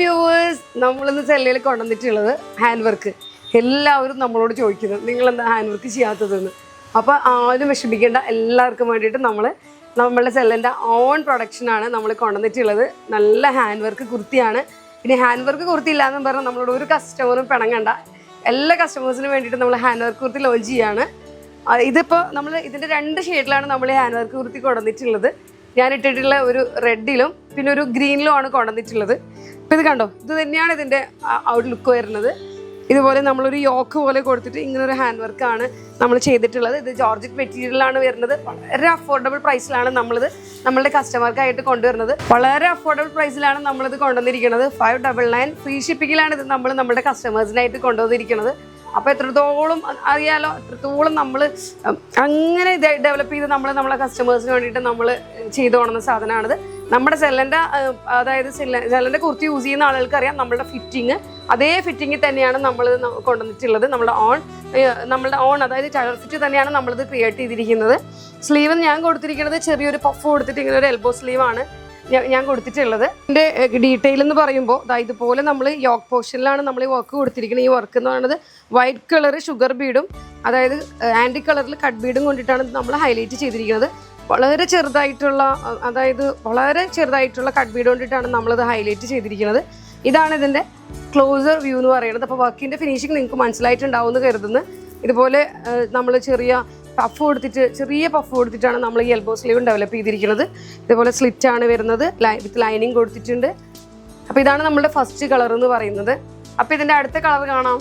Viewers നമ്മളിന്ന് സെല്ലയിൽ കൊണ്ടുവന്നിട്ടുള്ളത് hand work എല്ലാവരും നമ്മളോട് ചോദിക്കുന്നത് നിങ്ങൾ എന്താ ഹാൻഡ് വർക്ക് ചെയ്യാത്തതെന്ന്? അപ്പോൾ ആരും വിഷമിക്കേണ്ട എല്ലാവർക്കും വേണ്ടിയിട്ട് നമ്മൾ നമ്മളുടെ സെല്ലിന്റെ ഓൺ പ്രൊഡക്ഷനാണ് നമ്മൾ കൊണ്ടുവന്നിട്ടുള്ളത്. നല്ല ഹാൻഡ് വർക്ക് കുർത്തിയാണ്. ഇനി ഹാൻഡ് വർക്ക് കുർത്തി ഇല്ലാന്ന് പറഞ്ഞാൽ നമ്മളോട് ഒരു കസ്റ്റമറും പിണങ്ങണ്ട. എല്ലാ കസ്റ്റമേഴ്സിനും വേണ്ടിയിട്ട് നമ്മൾ ഹാൻഡ് വർക്ക് കുർത്തി ലോഞ്ച് ചെയ്യാണ്. ഇതിപ്പോൾ നമ്മൾ ഇതിന്റെ രണ്ട് ഷെയ്ഡിലാണ് നമ്മൾ ഹാൻഡ് വർക്ക് കുർത്തി കൊണ്ടുവന്നിട്ടുള്ളത്. ഞാൻ ഇട്ടിട്ടുള്ള ഒരു റെഡിലും പിന്നെ ഒരു ഗ്രീനിലും ആണ് കൊണ്ടുവന്നിട്ടുള്ളത്. അപ്പോൾ ഇത് കണ്ടോ? ഇത് തന്നെയാണ് ഇതിന്റെ ഔട്ട് ലുക്ക് വരുന്നത്. ഇതുപോലെ നമ്മളൊരു യോക്ക് പോലെ കൊടുത്തിട്ട് ഇങ്ങനെ ഒരു ഹാൻഡ് വർക്കാണ് നമ്മൾ ചെയ്തിട്ടുള്ളത്. ഇത് ജോർജറ്റ് മെറ്റീരിയലാണ് വരുന്നത്. വളരെ അഫോർഡബിൾ പ്രൈസിലാണ് നമ്മളിത് നമ്മളുടെ കസ്റ്റമർക്കായിട്ട് കൊണ്ടുവരുന്നത്. വളരെ അഫോർഡബിൾ പ്രൈസിലാണ് നമ്മളിത് കൊണ്ടുവന്നിരിക്കുന്നത്. ഫൈവ് ഡബിൾ നയൻ ഫ്രീ ഷിപ്പിങ്ങിലാണ് ഇത് നമ്മൾ നമ്മുടെ കസ്റ്റമേഴ്സിനായിട്ട് കൊണ്ടുവന്നിരിക്കുന്നത്. അപ്പോൾ എത്രത്തോളം അറിയാലോ എത്രത്തോളം നമ്മൾ അങ്ങനെ ഡെവലപ്പ് ചെയ്ത് നമ്മൾ നമ്മളെ കസ്റ്റമേഴ്സിന് വേണ്ടിയിട്ട് നമ്മൾ ചെയ്തു കൊണ്ടുവന്ന സാധനമാണിത്. നമ്മുടെ സെല്ലന്റെ അതായത് സെല്ലന്റെ കുർത്തി യൂസ് ചെയ്യുന്ന ആളുകൾക്ക് അറിയാം നമ്മുടെ ഫിറ്റിങ് അതേ ഫിറ്റിങ്ങിൽ തന്നെയാണ് നമ്മൾ കൊണ്ടുവന്നിട്ടുള്ളത്. നമ്മുടെ ഓൺ നമ്മളുടെ ഓൺ അതായത് ടയർ ഫിറ്റ് തന്നെയാണ് നമ്മളിത് ക്രിയേറ്റ് ചെയ്തിരിക്കുന്നത്. സ്ലീവ് ഞാൻ കൊടുത്തിരിക്കുന്നത് ചെറിയൊരു പഫ് കൊടുത്തിട്ട് ഇങ്ങനെ ഒരു എൽബോ സ്ലീവാണ് ഞാൻ കൊടുത്തിട്ടുള്ളത്. ഇതിന്റെ ഡീറ്റെയിൽ എന്ന് പറയുമ്പോൾ ഇതുപോലെ നമ്മൾ യോക്ക് പോർഷനിലാണ് നമ്മൾ ഈ വർക്ക് കൊടുത്തിരിക്കുന്നത് ഈ വർക്ക് എന്ന് പറയുന്നത് വൈറ്റ് കളർ ഷുഗർ ബീഡും അതായത് ആന്റി കളറിൽ കട്ട് ബീഡും കൊണ്ടിട്ടാണ് നമ്മൾ ഹൈലൈറ്റ് ചെയ്തിരിക്കുന്നത്. വളരെ ചെറുതായിട്ടുള്ള അതായത് വളരെ ചെറുതായിട്ടുള്ള കട്ട് ബീഡ് കൊണ്ടിട്ടാണ് നമ്മളിത് ഹൈലൈറ്റ് ചെയ്തിരിക്കുന്നത്. ഇതാണ് ഇതിന്റെ ക്ലോസർ വ്യൂ എന്ന് പറയുന്നത്. അപ്പോൾ വർക്കിന്റെ ഫിനിഷിങ് നിങ്ങൾക്ക് മനസ്സിലായിട്ടുണ്ടാവും എന്ന് കരുതുന്നു. ഇതുപോലെ നമ്മൾ ചെറിയ പഫ് കൊടുത്തിട്ട് ചെറിയ പഫ് കൊടുത്തിട്ടാണ് നമ്മൾ ഈ എൽബോ സ്ലീവ് ഡെവലപ്പ് ചെയ്തിരിക്കുന്നത്. ഇതേപോലെ സ്ലിറ്റ് ആണ് വരുന്നത്. വിത്ത് ലൈനിങ് കൊടുത്തിട്ടുണ്ട്. അപ്പോൾ ഇതാണ് നമ്മുടെ ഫസ്റ്റ് കളർ എന്ന് പറയുന്നത്. അപ്പോൾ ഇതിന്റെ അടുത്ത കളർ കാണാം.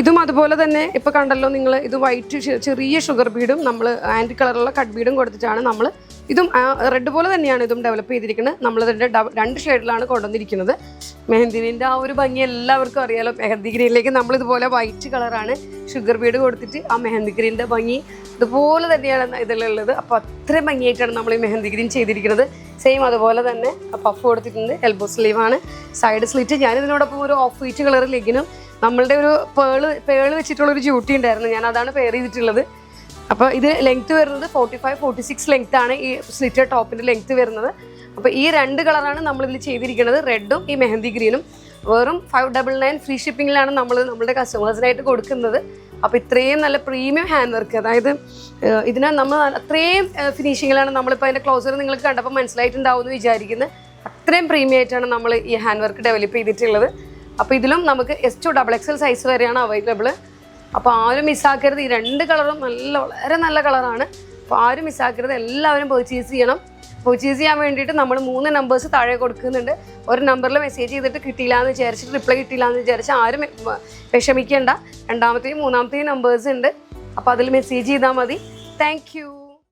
ഇതും അതുപോലെ തന്നെ ഇപ്പോൾ കണ്ടല്ലോ നിങ്ങൾ ഇത് വൈറ്റ് ചെറിയ ഷുഗർ ബീഡും നമ്മൾ ആന്റി കളറുള്ള കട്ട് ബീഡും കൊടുത്തിട്ടാണ് നമ്മൾ ഇതും റെഡ് പോലെ തന്നെയാണ് ഇതും ഡെവലപ്പ് ചെയ്തിരിക്കുന്നത്. നമ്മളിതിന്റെ രണ്ട് ഷെയ്ഡിലാണ് കൊണ്ടുവന്നിരിക്കുന്നത്. മെഹന്തിനിന്റെ ആ ഒരു ഭംഗി എല്ലാവർക്കും അറിയാലോ. മെഹന്തി ഗ്രീനിലേക്ക് നമ്മൾ ഇതുപോലെ വൈറ്റ് കളറാണ് ഷുഗർ ബീഡ് കൊടുത്തിട്ട് ആ മെഹന്തി ഗ്രീനിന്റെ ഭംഗി ഇതുപോലെ തന്നെയാണ് ഇതിലുള്ളത്. അപ്പോൾ അത്രയും ഭംഗിയായിട്ടാണ് നമ്മൾ ഈ മെഹന്തി ഗ്രീൻ ചെയ്തിരിക്കുന്നത്. സെയിം അതുപോലെ തന്നെ പഫ് കൊടുത്തിട്ടുണ്ട്. എൽബോ സ്ലീവാണ് സൈഡ് സ്ലിറ്റ് ഞാൻ ഇതിനോടൊപ്പം ഒരു ഓഫ് വൈറ്റ് കളർ ലെഗിനും നമ്മളുടെ ഒരു പേൾ പേൾ വെച്ചിട്ടുള്ള ഒരു ഡ്യൂട്ടി ഉണ്ടായിരുന്നു. ഞാൻ അതാണ് പെയർ ചെയ്തിട്ടുള്ളത്. അപ്പോൾ ഇത് ലെങ്ത് വരുന്നത് forty five forty six length ആണ് ഈ സ്ലിറ്റർ ടോപ്പിന്റെ ലെങ്ത് വരുന്നത്. അപ്പോൾ ഈ രണ്ട് കളറാണ് നമ്മളിതിൽ ചെയ്തിരിക്കുന്നത്. റെഡും ഈ മെഹന്തി ഗ്രീനും വെറും ഫൈവ് ഡബിൾ നയൻ ഫ്രീ ഷിപ്പിങ്ങിലാണ് നമ്മൾ നമ്മുടെ കസ്റ്റമേഴ്സിനായിട്ട് കൊടുക്കുന്നത്. അപ്പോൾ ഇത്രയും നല്ല പ്രീമിയം ഹാൻഡ് വർക്ക് അതായത് ഇതിനെ ഇതിന് നമ്മൾ അത്രയും ഫിനിഷിങ്ങിലാണ് നമ്മളിപ്പോൾ അതിന്റെ ക്ലോസർ നിങ്ങൾക്ക് കണ്ടപ്പോൾ മനസ്സിലായിട്ടുണ്ടാവും എന്ന് വിചാരിക്കുന്നത് അത്രയും പ്രീമിയം ആയിട്ടാണ് നമ്മൾ ഈ ഹാൻഡ് വർക്ക് ഡെവലപ്പ് ചെയ്തിട്ടുള്ളത്. അപ്പോൾ ഇതിലും നമുക്ക് S to double XL size വരെയാണ് അവൈലബിൾ അപ്പോൾ ആരും മിസ്സാക്കരുത് ഈ രണ്ട് കളറും നല്ല വളരെ നല്ല കളറാണ് അപ്പോൾ ആരും മിസ്സാക്കരുത് എല്ലാവരും പെർച്ചേസ് ചെയ്യണം. പെർച്ചേസ് ചെയ്യാൻ വേണ്ടിയിട്ട് നമ്മൾ മൂന്ന് നമ്പേഴ്സ് താഴെ കൊടുക്കുന്നുണ്ട്. ഒരു നമ്പറിൽ മെസ്സേജ് ചെയ്തിട്ട് കിട്ടിയില്ല എന്ന് വിചാരിച്ചിട്ട് റിപ്ലൈ കിട്ടിയില്ല എന്ന് വിചാരിച്ച് ആരും വിഷമിക്കേണ്ട. രണ്ടാമത്തെയും മൂന്നാമത്തെയും നമ്പേഴ്സ് ഉണ്ട്. അപ്പോൾ അതിൽ മെസ്സേജ് ചെയ്താൽ മതി. താങ്ക്